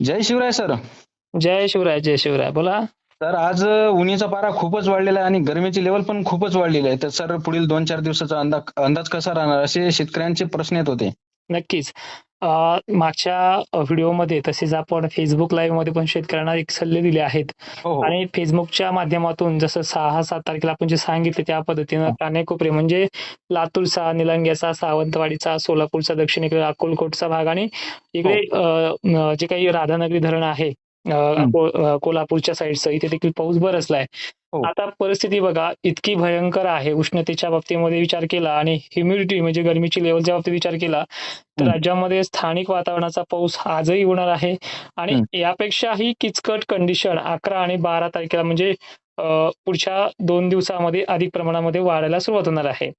जय Shivray sir. जय शिवराय जय शिवराय. बोला. सर आज उन्हीचा पारा खूपच वाढलेला आहे आणि गरमीची लेवल पण खूपच वाढलेली आहे. तर सर पुढील दोन चार दिवसाचा अंदाज अंदाज कसा राहणार? असे शेतकऱ्यांचे प्रश्न येत होते. नक्कीच. मागच्या व्हिडिओमध्ये तसेच आपण फेसबुक लाईव्हमध्ये पण शेतकऱ्यांना एक सल्ले दिले आहेत हो हो आणि फेसबुकच्या माध्यमातून जसं सहा सात तारखेला आपण जे सांगितले त्या पद्धतीनं कानेकोपरे म्हणजे लातूरचा निलंग्याचा सावंतवाडीचा सोलापूरचा दक्षिणेकडे अक्कलकोटचा भाग आणि इकडे जे काही राधानगरी धरण आहे हं. कोल्हापूरच्या साईडचं इथे देखील पाऊस बरसलाय हो. आता परिस्थिती बघा इतकी भयंकर आहे उष्णतेच्या बाबतीमध्ये विचार केला आणि ह्युमिडिटी म्हणजे गरमीची लेवलच्या बाबतीत विचार केला तर हं. राज्यामध्ये स्थानिक वातावरणाचा पाऊस आजही होणार आहे आणि हं. यापेक्षाही किचकट कंडिशन अकरा आणि बारा तारखेला म्हणजे पुढच्या दोन दिवसामध्ये अधिक प्रमाणामध्ये वाढायला सुरुवात होणार आहे.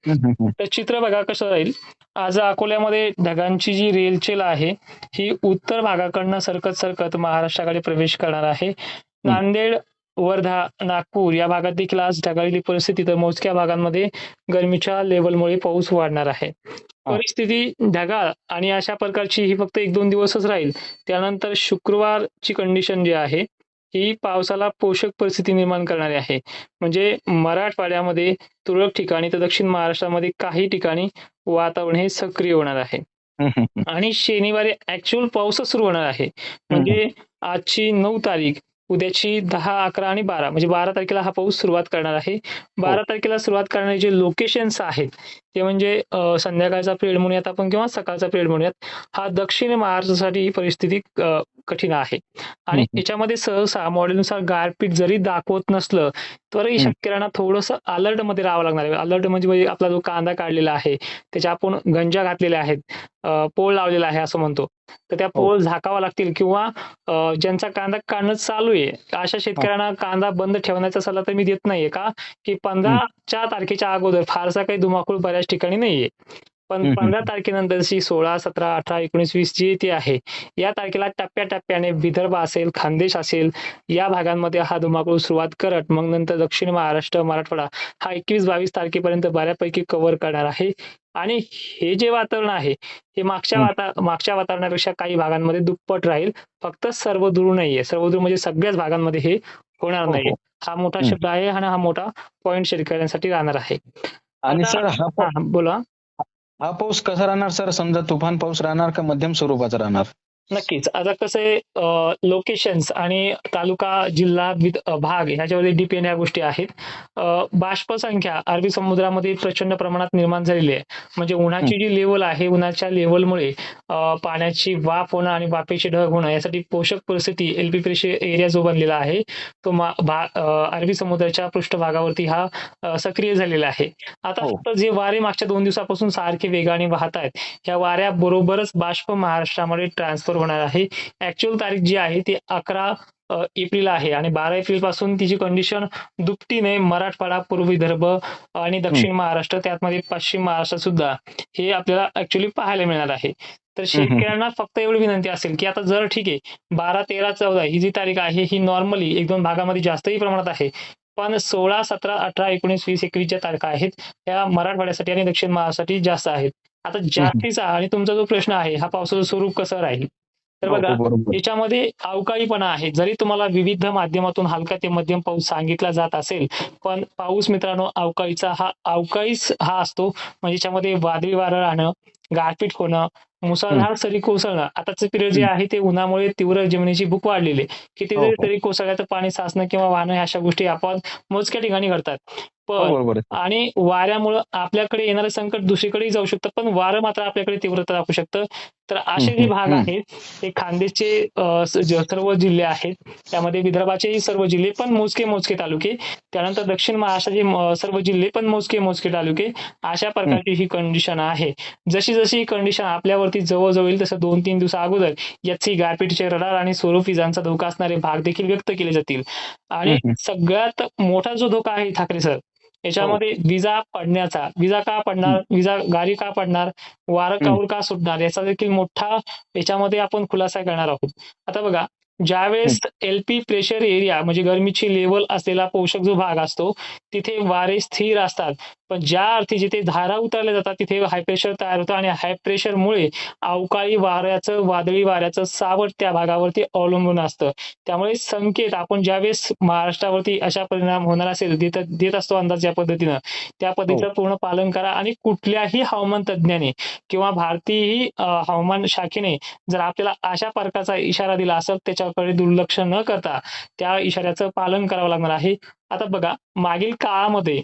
तर चित्र बघा कसं राहील आज अकोल्यामध्ये ढगांची जी रेलचेल आहे ही उत्तर भागाकडनं सरकत सरकत महाराष्ट्राकडे प्रवेश करणार आहे नांदेड वर्धा नागपूर या भागात देखील आज ढगाळलेली परिस्थिती तर मोजक्या भागांमध्ये गरमीच्या लेवलमुळे पाऊस वाढणार आहे. परिस्थिती ढगाळ आणि अशा प्रकारची ही फक्त एक दोन दिवसच राहील. त्यानंतर शुक्रवारची कंडिशन जी आहे ही पावसाला पोषक परिस्थिती निर्माण करणारी आहे. म्हणजे मराठवाड्यामध्ये तुरळक ठिकाणी तर दक्षिण महाराष्ट्रामध्ये काही ठिकाणी वातावरण हे सक्रिय होणार आहे. आणि शनिवारी ऍक्च्युअल पाऊसच सुरू होणार आहे. म्हणजे आजची नऊ तारीख उद्याची दहा अकरा आणि बारा म्हणजे बारा तारखेला हा पाऊस सुरुवात करणार आहे. बारा तारखेला सुरुवात करणारे जे लोकेशन्स आहेत ते म्हणजे संध्याकाळचा पिरियड म्हणूयात आपण किंवा सकाळचा पिरियड म्हणूयात हा दक्षिण महाराष्ट्रासाठी ही परिस्थिती कठीण आहे. आणि. याच्यामध्ये सहसा मॉडेलनुसार गारपीट जरी दाखवत नसलं तरी. शेतकऱ्यांना थोडंसं अलर्टमध्ये राहावं लागणार आहे. अलर्ट म्हणजे म्हणजे आपला जो कांदा काढलेला आहे त्याच्या आपण गंजा घातलेल्या आहेत पोळ लावलेला आहे असं म्हणतो. तर त्या पोळ झाकावा लागतील किंवा ज्यांचा कांदा काढणं चालू आहे अशा शेतकऱ्यांना कांदा बंद ठेवण्याचा सल्ला तर मी देत नाहीये का? की पंधराच्या तारखेच्या अगोदर फारसा काही धुमाकूळ बऱ्याच ठिकाणी नाहीये. पण. पंधरा तारखेनंतरची सोळा सतरा अठरा एकोणीस वीस जी येते आहे या तारखेला टप्प्याटप्प्याने विदर्भ असेल खानदेश असेल या भागांमध्ये हा धुमाकूळ सुरुवात करत मग नंतर दक्षिण महाराष्ट्र मराठवाडा हा एकवीस बावीस तारखेपर्यंत बऱ्यापैकी कव्हर करणार आहे आणि हे जे वातावरण आहे हे मागच्या. वाता मागच्या वातावरणापेक्षा काही भागांमध्ये दुप्पट राहील फक्त सर्वदूर नाहीये सर्वदूर म्हणजे सगळ्याच भागांमध्ये हे होणार हो, नाहीये हो. हा मोठा. शब्द आहे आणि हा मोठा पॉइंट शेतकऱ्यांसाठी राहणार आहे आणि सर हा बोला हा पाऊस कसा राहणार सर? समजा तुफान पाऊस राहणार का मध्यम स्वरूपाचा राहणार? नक्कीच. आता कसं आहे लोकेशन्स आणि तालुका जिल्हा विद- भाग ह्याच्यावरती डिपेंड या गोष्टी आहेत. अ, बाष्प संख्या अरबी समुद्रामध्ये प्रचंड प्रमाणात निर्माण झालेली आहे. म्हणजे उन्हाची जी लेवल आहे उन्हाच्या लेवलमुळे पाण्याची वाफ होणं आणि वाफेचे ढग होणं यासाठी पोषक परिस्थिती एलपी प्रेशर एरिया जो बनलेला आहे तो मा- भा- अ, अरबी समुद्राच्या पृष्ठभागावरती हा अ, सक्रिय झालेला आहे. आता हो. फक्त जे वारे मागच्या दोन दिवसापासून सारखे वेगाने वाहत आहेत ह्या वाऱ्याबरोबरच बाष्प महाराष्ट्रामध्ये ट्रान्सफर होणार आहे. ऍक्च्युअल तारीख जी आहे ती अकरा एप्रिल आहे आणि बारा एप्रिलपासून तिची कंडिशन दुपटीने मराठवाडा पूर्व विदर्भ आणि दक्षिण महाराष्ट्र त्यामध्ये पश्चिम महाराष्ट्र सुद्धा हे आपल्याला ऍक्च्युअली पाहायला मिळणार आहे. तर शेतकऱ्यांना फक्त एवढी विनंती असेल की आता जर ठीक आहे बारा तेरा चौदा ही जी तारीख आहे ही नॉर्मली एक दोन भागामध्ये जास्तही प्रमाणात आहे. पण सोळा सतरा अठरा एकोणीस वीस एकवीस ज्या तारखा आहेत त्या मराठवाड्यासाठी आणि दक्षिण महाराष्ट्रासाठी जास्त आहेत. आता जास्तीचा आणि तुमचा जो प्रश्न आहे हा पावसाचं स्वरूप कसं राहील? तर हो, बघा हो, बरोबर याच्यामध्ये अवकाळीपणा आहे जरी तुम्हाला विविध माध्यमातून हलका ते मध्यम पाऊस सांगितला जात असेल पण पाऊस मित्रांनो अवकाळीचा हा अवकाळीच हा असतो म्हणजे याच्यामध्ये वादळी वारं राहणं गारपीट होणं मुसळधार सरी कोसळणं आताचं पिरियड जे. आहे ते उन्हामुळे तीव्र जमिनीची भूक वाढलेली आहे. किती हो, जरी. तरी कोसळल्याचं पाणी साचणं किंवा वाहणं ह्या अशा गोष्टी आपण मोजक्या ठिकाणी घडतात पण बरोबर आहे. आणि वाऱ्यामुळं आपल्याकडे येणारं संकट दुसरीकडेही जाऊ शकतं पण वारं मात्र आपल्याकडे तीव्रता दाखवू शकतं. तर असे जे भाग. आहेत ते खानदेशचे सर्व जिल्हे आहेत. त्यामध्ये विदर्भाचेही सर्व जिल्हे पण मोजके मोजके तालुके. त्यानंतर दक्षिण महाराष्ट्राचे सर्व जिल्हे पण मोजके मोजके तालुके. अशा प्रकारची ही कंडिशन आहे. जशी जशी ही कंडिशन आपल्यावरती जवळजवळ येईल तसं दोन तीन दिवसा अगोदर याची गारपीटचे रडार आणि स्वरूप विजांचा धोका असणारे भाग देखील व्यक्त केले जातील. आणि. सगळ्यात मोठा जो धोका आहे ठाकरे सर याच्यामध्ये विजा पडण्याचा विजा का पडणार विजा गारी का पडणार वारं. काऊर का सुटणार याचा देखील मोठा याच्यामध्ये आपण खुलासा करणार आहोत. आता बघा ज्यावेळेस एलपी प्रेशर एरिया म्हणजे गरमीची लेवल असलेला पोषक जो भाग असतो तिथे वारे स्थिर असतात. पण ज्या अर्थी जिथे धारा उतरल्या जातात तिथे हाय प्रेशर तयार होतं आणि हाय प्रेशरमुळे अवकाळी वाऱ्याचं वादळी वाऱ्याचं सावट त्या भागावरती अवलंबून असतं. त्यामुळे संकेत आपण ज्यावेळेस महाराष्ट्रावरती अशा परिणाम होणार असेल देत देत असतो अंदाज या पद्धतीनं त्या पद्धतीचं पूर्ण पालन करा आणि कुठल्याही हवामान तज्ज्ञाने किंवा भारतीय हवामान शाखेने जर आपल्याला अशा प्रकारचा इशारा दिला असेल त्याच्याकडे दुर्लक्ष न करता त्या इशाऱ्याचं पालन करावं लागणार आहे. आता बघा मागील काळामध्ये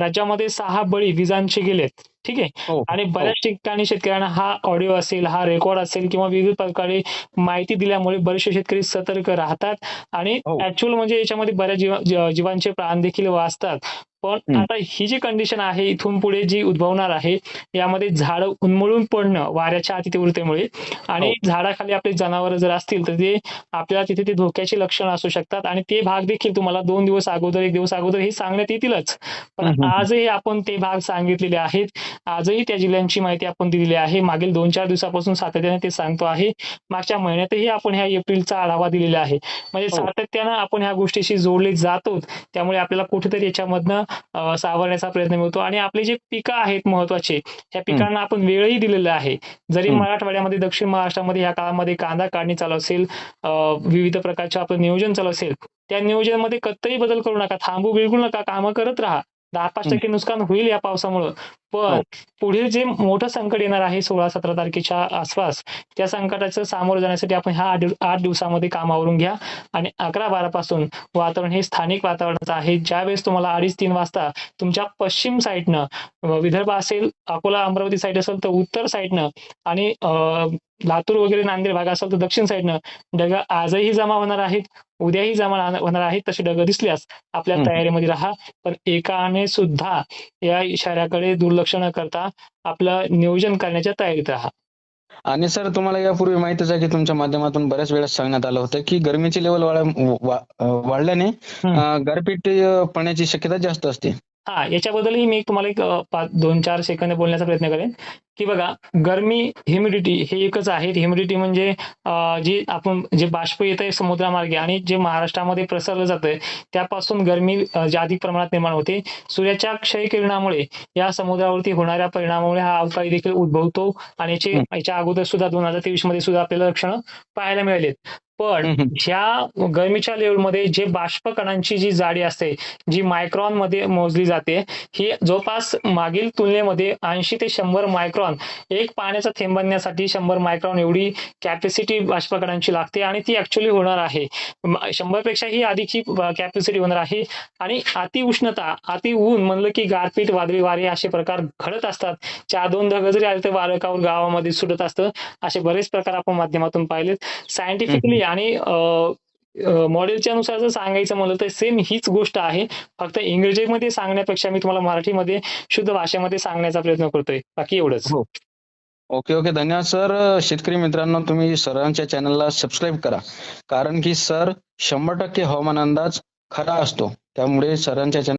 राज्यामध्ये सहा बळी विजांचे गेलेत. ठीक आहे हो आणि बऱ्याच ठिकाणी शेतकऱ्यांना हा ऑडिओ असेल हा रेकॉर्ड असेल किंवा विविध प्रकारे माहिती दिल्यामुळे बरेचसे शेतकरी सतर्क राहतात आणि हो. ऍक्च्युअल म्हणजे याच्यामध्ये बऱ्याच जीव जीव- जीवांचे प्राण देखील वाचतात पण. आता ही जी कंडिशन आहे इथून पुढे जी उद्भवणार आहे यामध्ये झाड उन्मळून पडणं वाऱ्याच्या अतितीव्रतेमुळे आणि हो. झाडाखाली आपले जनावर जर असतील तर ते आपल्याला तिथे ते धोक्याची लक्षणं असू शकतात आणि ते भाग देखील तुम्हाला दोन दिवस अगोदर एक दिवस अगोदर हे सांगण्यात येतीलच पण. आजही आपण ते भाग सांगितलेले आहेत आजही त्या जिल्ह्यांची माहिती आपण दिलेली आहे. मागील दोन चार दिवसापासून सातत्याने ते सांगतो आहे. मागच्या महिन्यातही आपण ह्या एप्रिलचा आढावा दिलेला आहे. म्हणजे हो. सातत्यानं आपण ह्या गोष्टीशी जोडले जातो त्यामुळे आपल्याला कुठेतरी याच्यामधनं सावरण्याचा प्रयत्न मिळतो. आणि आपले जे पिकं आहेत महत्त्वाचे त्या पिकांना आपण वेळही दिलेला आहे. जरी. मराठवाड्यामध्ये दक्षिण महाराष्ट्रामध्ये या काळामध्ये कांदा काढणी चालू असेल विविध प्रकारचे आपलं नियोजन चालू असेल त्या नियोजनामध्ये कत्तही बदल करू नका. थांबू बिलकुल नका. कामं करत राहा. दहा पाच. टक्के नुकसान होईल या पावसामुळं पण हो. पुढे जे मोठं संकट येणार आहे सोळा सतरा तारखेच्या आसपास त्या संकटाचं सामोरं जाण्यासाठी आपण ह्या आठ दिव- आठ दिवसामध्ये कामावरून घ्या आणि अकरा बारा पासून वातावरण हे स्थानिक वातावरणाचं आहे ज्यावेळेस तुम्हाला अडीच तीन वाजता तुमच्या पश्चिम साईडनं विदर्भ असेल अकोला अमरावती साईड असेल तर उत्तर साईडनं आणि अं, लातूर वगैरे नांदेड भाग असेल तर दक्षिण साईडनं ढग आजही जमा होणार आहेत उद्याही जमा होणार आहेत तसे ढग दिसल्यास आपल्या. तयारीमध्ये राहा. पण एकाने सुद्धा या इशाऱ्याकडे दुर्लक्ष न करता आपलं नियोजन करण्याच्या तयारीत राहा. आणि सर तुम्हाला यापूर्वी माहितीच आहे की तुमच्या माध्यमातून बऱ्याच वेळेस सांगण्यात आलं होतं की गरमीची लेवल वाढल्याने गारपीट पडण्याची शक्यता जास्त असते. हा याच्याबद्दलही मी तुम्हाला एक पाच दोन चार सेकंद बोलण्याचा प्रयत्न करेन. की बघा गरमी ह्युमिडिटी हे एकच आहे ह्युमिडिटी म्हणजे जी आपण जे बाष्प येत आहे समुद्रामार्गे आणि जे महाराष्ट्रामध्ये प्रसरलं जातंय त्यापासून गरमी अ, जागतिक प्रमाणात निर्माण होते. सूर्याच्या क्षय किरणामुळे या समुद्रावरती होणाऱ्या परिणामामुळे हा अवकाळी देखील उद्भवतो आणि याचे. याच्या अगोदर सुद्धा दोन हजार तेवीसमध्ये सुद्धा आपल्याला लक्षणं पाहायला मिळालीत. पण. ह्या गरमीच्या लेवलमध्ये जे बाष्प कणांची जी जाडी असते जी मायक्रॉनमध्ये मोजली जाते ही जवळपास मागील तुलनेमध्ये ऐंशी ते शंभर मायक्रॉन एक पाण्याचा थेंब बनण्यासाठी शंभर मायक्रॉन एवढी कॅपॅसिटी बाष्पकणांची लागते आणि ती ऍक्च्युली होणार आहे. शंभर पेक्षाही अधिकची कॅपॅसिटी होणार आहे. आणि अति उष्णता अति ऊन म्हणलं की गारपीट वादळी वारे असे प्रकार घडत असतात. चार दोन ढग जरी आले तर वारकावर गावामध्ये सुटत असतं. असे बरेच प्रकार आपण माध्यमातून पाहिलेत. सायंटिफिकली आणि मॉडेलच्या नुसार जर सांगायचं म्हणलं तर सेम हीच गोष्ट आहे. फक्त इंग्रजीमध्ये सांगण्यापेक्षा मी तुम्हाला मराठीमध्ये शुद्ध भाषेमध्ये सांगण्याचा प्रयत्न करतोय. बाकी एवढंच. हो. Okay okay. धन्यवाद सर. शेतकरी मित्रांनो तुम्ही सरांच्या चॅनलला सबस्क्राईब करा. कारण की सर शंभर टक्के हवामान अंदाज खरा असतो. त्यामुळे सरांच्या चॅनल